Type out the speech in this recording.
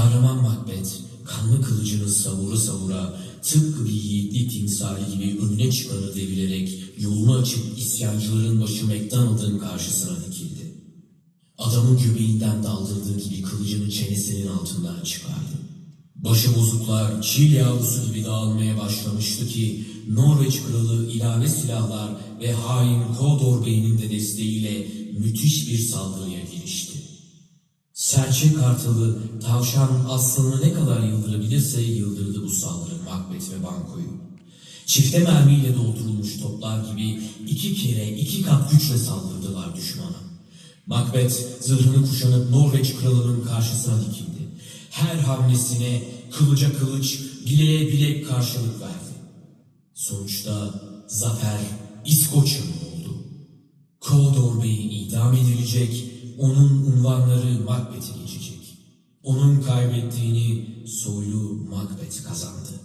Kahraman Macbeth kanlı kılıcını savura savura tıpkı bir yiğitlik timsali gibi önüne çıkanı devirerek yolunu açıp isyancıların başı MacDonald'ın karşısına dikildi. Adamın göbeğinden daldırdığı gibi kılıcını çenesinin altından çıkardı. Başı bozuklar çiğ yavrusu gibi dağılmaya başlamıştı ki Norveç kralı ilave silahlar ve hain Kodor Bey'in de desteğiyle müthiş bir saldırıya girişti. Serçe kartalı, tavşan aslanı ne kadar yıldırabilirse yıldırdı bu saldırı Macbeth ve Banko'yu. Çifte mermiyle doldurulmuş toplar gibi iki kere iki kat güçle saldırdılar düşmana. Macbeth zırhını kuşanıp Norveç kralının karşısına dikildi. Her hamlesine kılıca kılıç, bileğe bilek karşılık verdi. Sonuçta zafer İskoçya'nın oldu. Kodor Bey idam edilecek, onun unvanları Macbeth'e geçecek. Onun kaybettiğini soylu Macbeth kazandı.